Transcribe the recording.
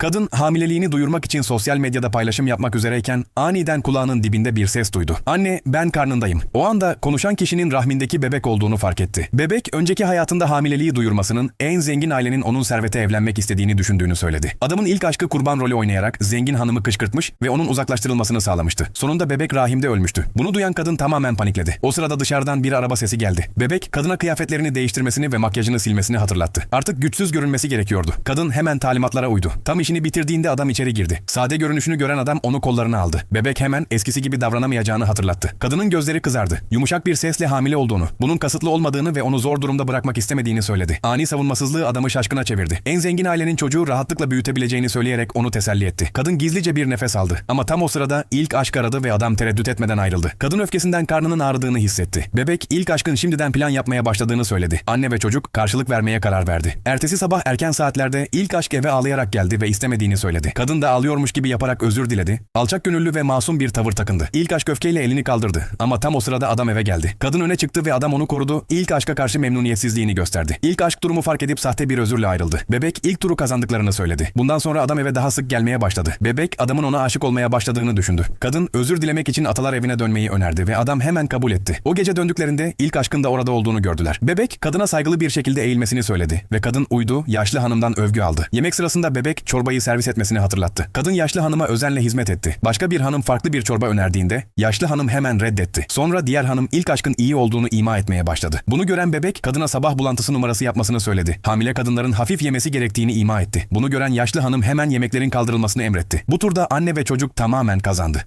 Kadın hamileliğini duyurmak için sosyal medyada paylaşım yapmak üzereyken aniden kulağının dibinde bir ses duydu. Anne ben karnındayım. O anda konuşan kişinin rahmindeki bebek olduğunu fark etti. Bebek önceki hayatında hamileliği duyurmasının en zengin ailenin onun servete evlenmek istediğini düşündüğünü söyledi. Adamın ilk aşkı kurban rolü oynayarak zengin hanımı kışkırtmış ve onun uzaklaştırılmasını sağlamıştı. Sonunda bebek rahimde ölmüştü. Bunu duyan kadın tamamen panikledi. O sırada dışarıdan bir araba sesi geldi. Bebek kadına kıyafetlerini değiştirmesini ve makyajını silmesini hatırlattı. Artık güçsüz görünmesi gerekiyordu. Kadın hemen talimatlara uydu. Tam işini bitirdiğinde adam içeri girdi. Sade görünüşünü gören adam onu kollarına aldı. Bebek hemen eskisi gibi davranamayacağını hatırlattı. Kadının gözleri kızardı. Yumuşak bir sesle hamile olduğunu, bunun kasıtlı olmadığını ve onu zor durumda bırakmak istemediğini söyledi. Ani savunmasızlığı adamı şaşkına çevirdi. En zengin ailenin çocuğu rahatlıkla büyütebileceğini söyleyerek onu teselli etti. Kadın gizlice bir nefes aldı. Ama tam o sırada ilk aşk aradı ve adam tereddüt etmeden ayrıldı. Kadın öfkesinden karnının ağrıdığını hissetti. Bebek ilk aşkın şimdiden plan yapmaya başladığını söyledi. Anne ve çocuk karşılık vermeye karar verdi. Ertesi sabah erken saatlerde ilk aşk eve ağlayarak geldi ve istemediğini söyledi. Kadın da ağlıyormuş gibi yaparak özür diledi. Alçak gönüllü ve masum bir tavır takındı. İlk aşk öfkeyle elini kaldırdı. Ama tam o sırada adam eve geldi. Kadın öne çıktı ve adam onu korudu. İlk aşka karşı memnuniyetsizliğini gösterdi. İlk aşk durumu fark edip sahte bir özürle ayrıldı. Bebek ilk turu kazandıklarını söyledi. Bundan sonra adam eve daha sık gelmeye başladı. Bebek adamın ona aşık olmaya başladığını düşündü. Kadın özür dilemek için atalar evine dönmeyi önerdi ve adam hemen kabul etti. O gece döndüklerinde ilk aşkın da orada olduğunu gördüler. Bebek kadına saygılı bir şekilde eğilmesini söyledi ve kadın uydu, yaşlı hanımdan övgü aldı. Yemek sırasında bebek çorbayı servis etmesini hatırlattı. Kadın yaşlı hanıma özenle hizmet etti. Başka bir hanım farklı bir çorba önerdiğinde yaşlı hanım hemen reddetti. Sonra diğer hanım ilk aşkın iyi olduğunu ima etmeye başladı. Bunu gören bebek kadına sabah bulantısı numarası yapmasını söyledi. Hamile kadınların hafif yemesi gerektiğini ima etti. Bunu gören yaşlı hanım hemen yemeklerin kaldırılmasını emretti. Bu turda anne ve çocuk tamamen kazandı.